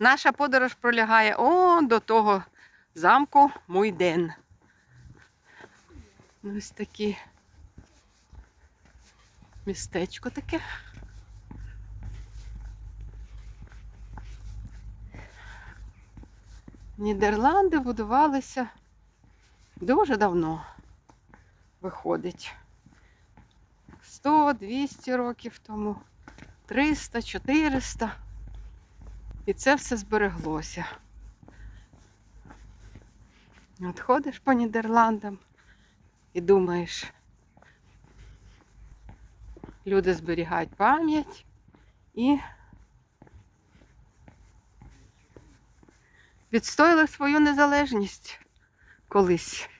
Наша подорож пролягає о, до того замку Муйден. Ось такі містечко таке. Нідерланди будувалися дуже давно, виходить. 100-200 років тому, 300, 400. І це все збереглося. От ходиш по Нідерландам і думаєш, люди зберігають пам'ять і відстояли свою незалежність колись.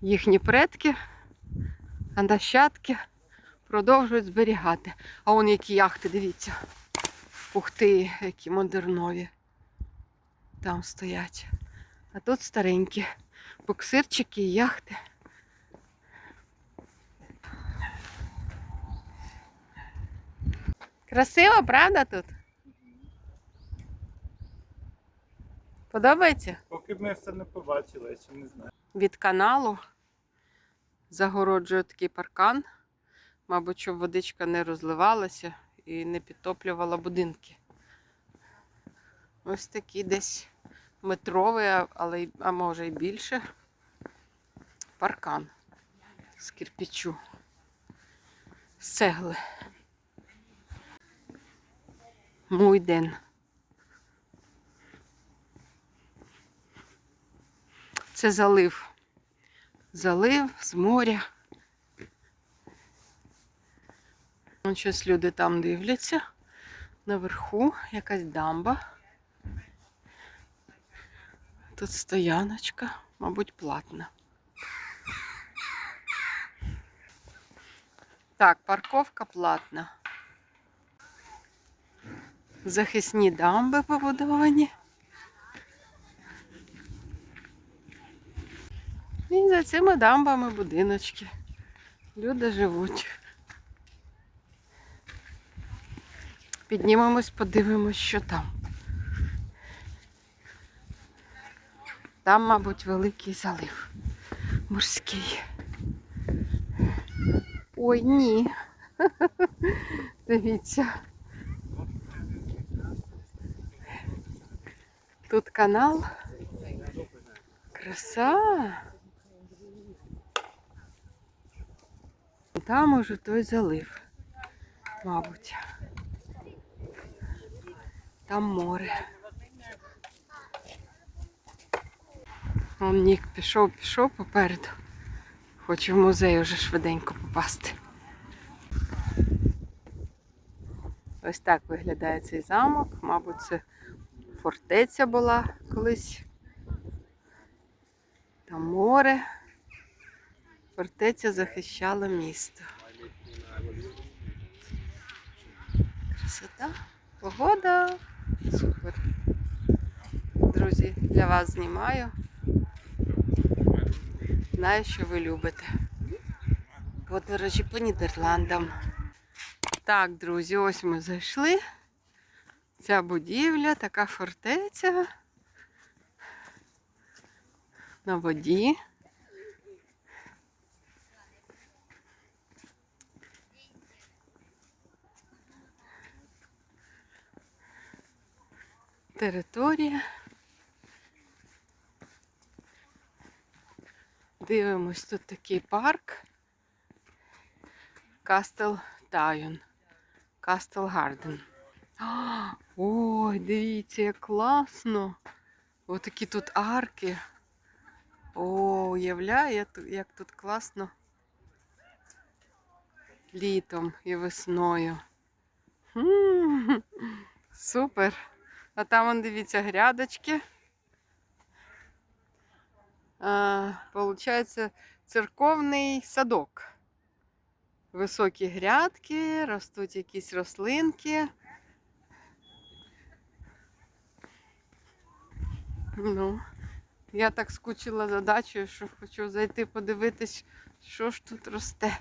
Їхні предки, а нащадки продовжують зберігати. А он які яхти, дивіться. Ух ти, які модернові. Там стоять. А тут старенькі буксирчики і яхти. Красиво, правда тут? Подобається? Поки б ми все не побачили, я ще не знаю. Від каналу загороджує такий паркан. Мабуть, щоб водичка не розливалася і не підтоплювала будинки. Ось такий десь метровий, але а може і більше. Паркан з кирпичу. З цегли. Муйден. Це залив. Залив з моря. Вон щось люди там дивляться. Наверху якась дамба. Тут стояночка, мабуть, платна. Так, парковка платна. Захисні дамби побудовані. І за цими дамбами будиночки. Люди живуть. Піднімемось, подивимось, що там. Там, мабуть, великий залив. Морський. Ой, ні. Дивіться. Тут канал. Краса. Там уже той залив, мабуть. Там море. Он Нік пішов, пішов попереду. Хоче в музей уже швиденько попасти. Ось так виглядає цей замок. Мабуть, це фортеця була колись. Там море. Фортеця захищала місто. Красота, погода. Супер. Друзі, для вас знімаю. Знаю, що ви любите. Подорожі по Нідерландам. Так, друзі, ось ми зайшли. Ця будівля, така фортеця. На воді. Територія. Дивимось, тут такий парк. Кастел Тайон. Кастел Гарден. Ой, дивіться, як класно. Отакі тут арки. О, уявляю, як тут класно. Літом і весною. М, Супер. А там, вон, дивіться, грядочки. А, Получається церковний садок. Високі грядки, ростуть якісь рослинки. Ну, я так скучила за дачею, що хочу зайти подивитись, що ж тут росте.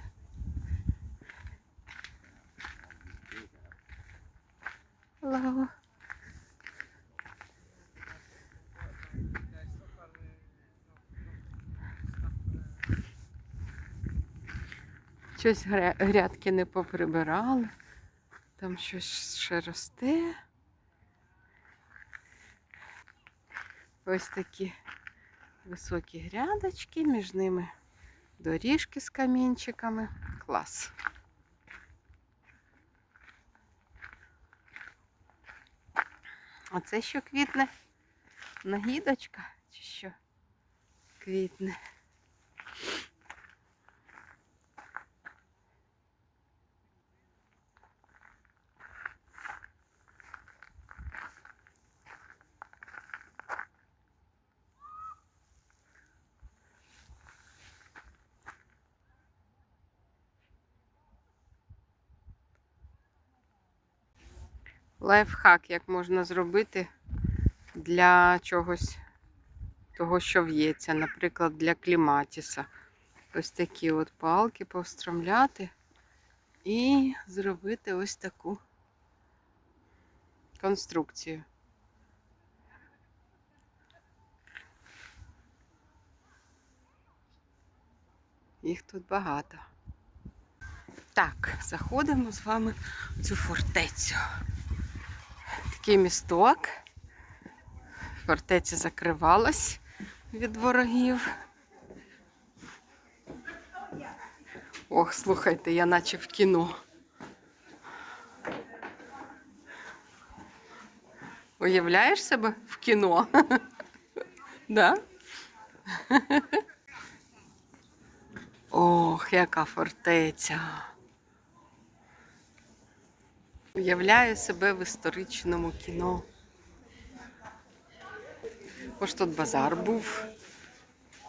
Hello. Щось грядки не поприбирали. Там щось ще росте. Ось такі високі грядочки, між ними доріжки з камінчиками. Клас. А це що квітне? Нагідочка чи що квітне? Лайфхак, як можна зробити для чогось того, що в'ється, наприклад, для кліматіса. Ось такі от палки повстромляти і зробити ось таку конструкцію. Їх тут багато. Так, заходимо з вами в цю фортецю. Такий місток. Фортеця закривалась від ворогів. Ох, слухайте, я наче в кіно. Уявляєш себе в кіно? Да? Ох, яка фортеця. Уявляю себе в історичному кіно. Ось тут базар був,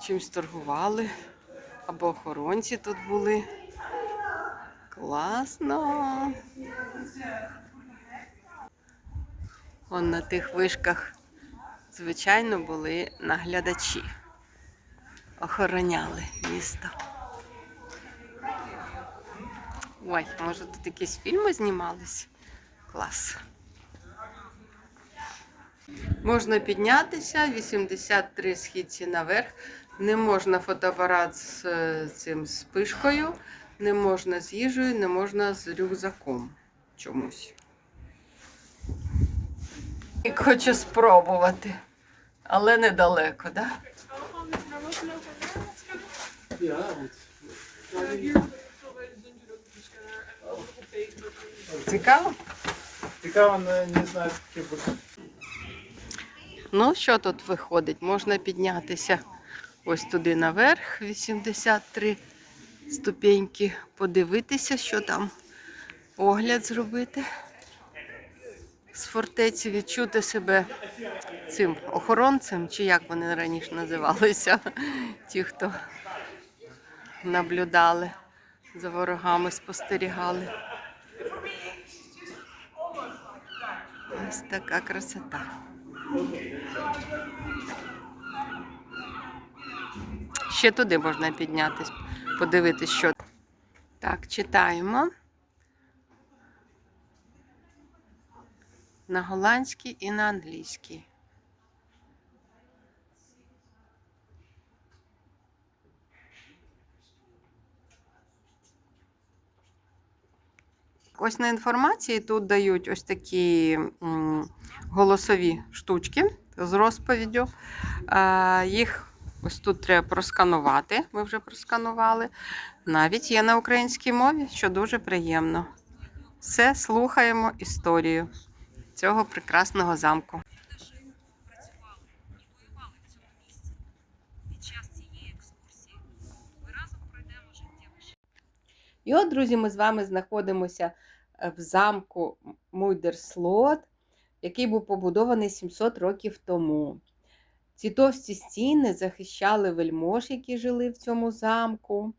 чимсь торгували, або охоронці тут були. Класно. Вон на тих вишках, звичайно, були наглядачі. Охороняли місто. Ой, може тут якісь фільми знімались? Клас. Можна піднятися, 83 східці наверх. Не можна фотоапарат з е, цим з пишкою, не можна з їжею, не можна з рюкзаком чомусь. І хочу спробувати, але недалеко, так? Да? Цікаво? Цікаво, не, не знаю, скільки буде. Ну, що тут виходить? Можна піднятися ось туди наверх, 83 ступеньки, подивитися, що там, огляд зробити з фортеці, відчути себе цим охоронцем, чи як вони раніше називалися, ті, хто наблюдали за ворогами, спостерігали. Ось така красота. Ще туди можна піднятись, подивитись, що. Так, читаємо. На голландській і на англійській. Ось на інформації тут дають ось такі голосові штучки з розповіддю. Їх ось тут треба просканувати. Ми вже просканували. Навіть є на українській мові, що дуже приємно. Все слухаємо історію цього прекрасного замку. і от, друзі, ми з вами знаходимося в замку Муйдерслот, який був побудований 700 років тому. Ці товсті стіни захищали вельмож, які жили в цьому замку,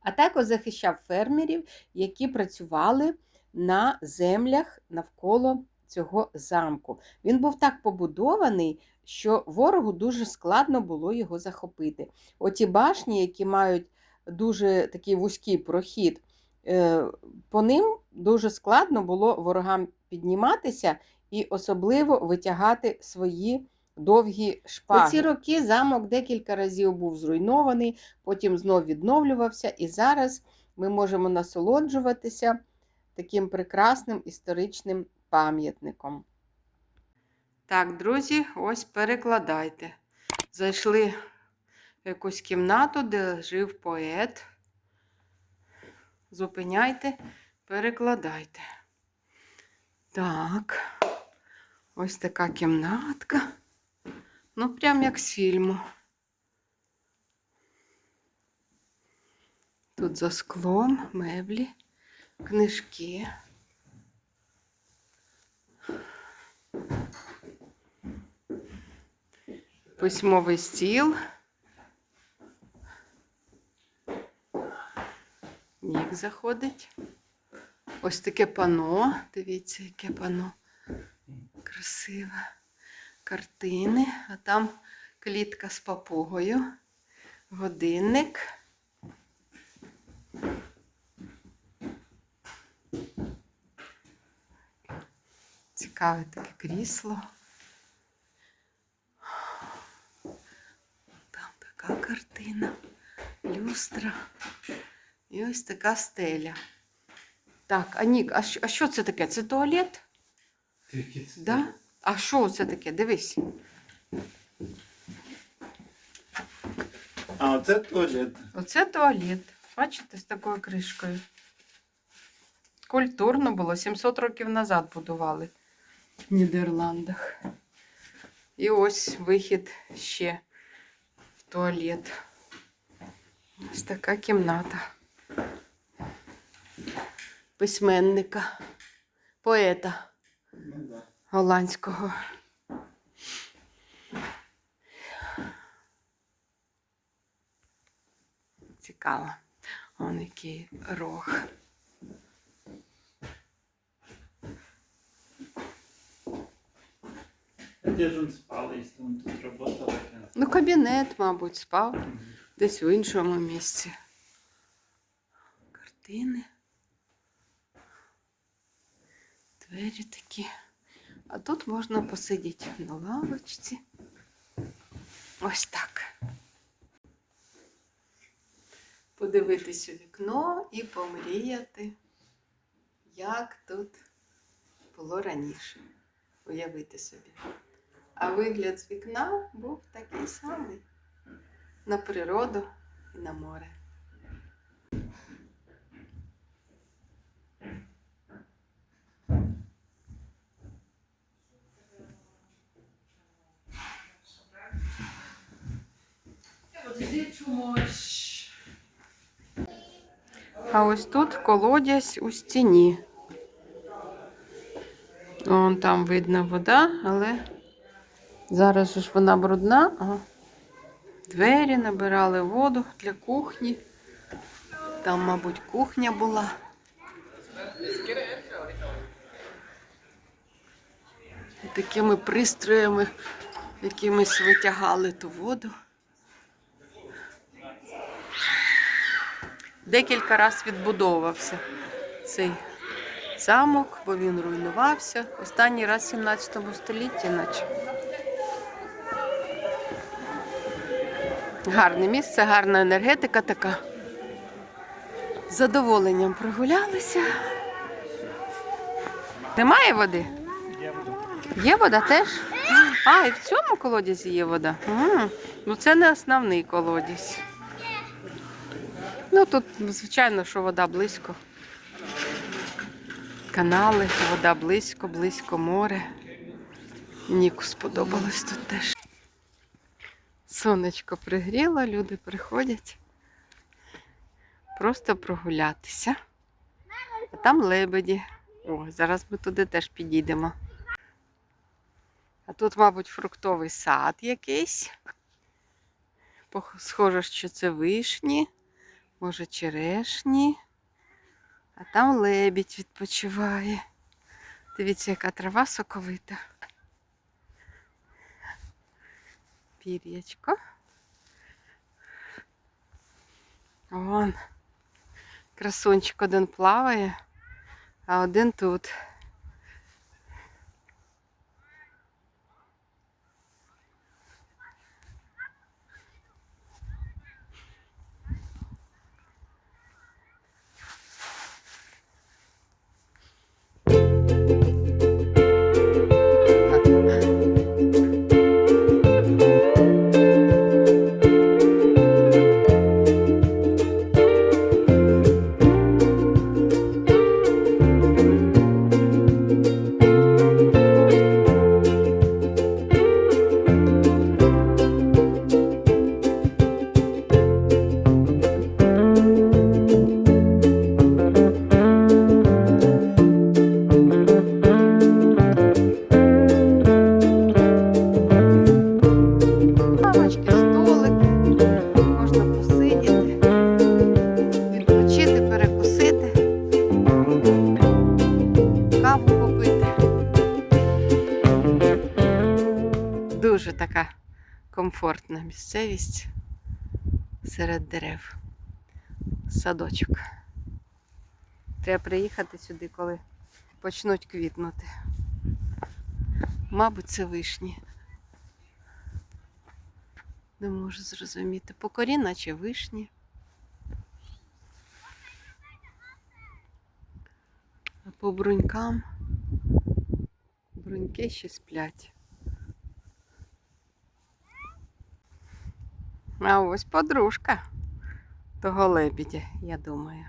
а також захищав фермерів, які працювали на землях навколо цього замку. Він був так побудований, що ворогу дуже складно було його захопити. Оті башні, які мають дуже такий вузький прохід, по ним дуже складно було ворогам підніматися і особливо витягати свої довгі шпаги. У ці роки замок декілька разів був зруйнований, потім знов відновлювався, і зараз ми можемо насолоджуватися таким прекрасним історичним пам'ятником. Так, друзі, ось перекладайте. Зайшли в якусь кімнату, де жив поет. Зупиняйте, перекладайте. Так, ось така кімнатка. Ну, прям як з фільму. Тут за склом меблі, книжки. Письмовий стіл. Нік заходить. Ось таке пано. Дивіться, яке пано. Красиве. Картини, а там клітка з папугою, годинник. Цікаве таке крісло. Там така картина, люстра. І ось така стеля. Так, а Нік, а що, а що це таке? Це туалет? Да? А що це таке? Дивись. А, оце туалет. Оце туалет. Бачите, з такою кришкою. Культурно було. 700 років назад будували в Нідерландах. І ось вихід ще в туалет. Ось така кімната. Письменника, поета голландського. Цікаво. Он який рог. Де ж він спав, якщо він тут працював? Ну, кабінет, мабуть, спав десь в іншому місці. Картини. Двері такі. А тут можна посидіти на лавочці. Ось так. Подивитись у вікно і помріяти, як тут було раніше. Уявити собі. А вигляд з вікна був такий самий на природу і на море. А ось тут колодязь у стіні. Вон там видно вода, але зараз ж вона брудна, а двері набирали воду для кухні. Там, мабуть, кухня була. І такими пристроями, якимись витягали ту воду. Декілька разів відбудовувався цей замок, бо він руйнувався. Останній раз в 17 столітті, наче. Гарне місце, гарна енергетика така. З задоволенням прогулялися. Немає води? Я буду. Є вода теж? А, і в цьому колодязі є вода. Ну це не основний колодязь. Ну тут, звичайно, що вода близько. Канали, вода близько, близько море. Ніку сподобалось тут теж. Сонечко пригріло, люди приходять просто прогулятися. А там лебеді. О, зараз ми туди теж підійдемо. А тут, мабуть, фруктовий сад якийсь. Схоже, що це вишні, може черешні. А там лебідь відпочиває. Дивіться, яка трава соковита. Пір'ячко. Вон. Красунчик один плаває, а один тут. Місцевість серед дерев. Садочок. Треба приїхати сюди, коли почнуть квітнути. Мабуть, це вишні. Не можу зрозуміти. По корі, наче вишні. А по брунькам бруньки ще сплять. А ось подружка того лебідя, я думаю.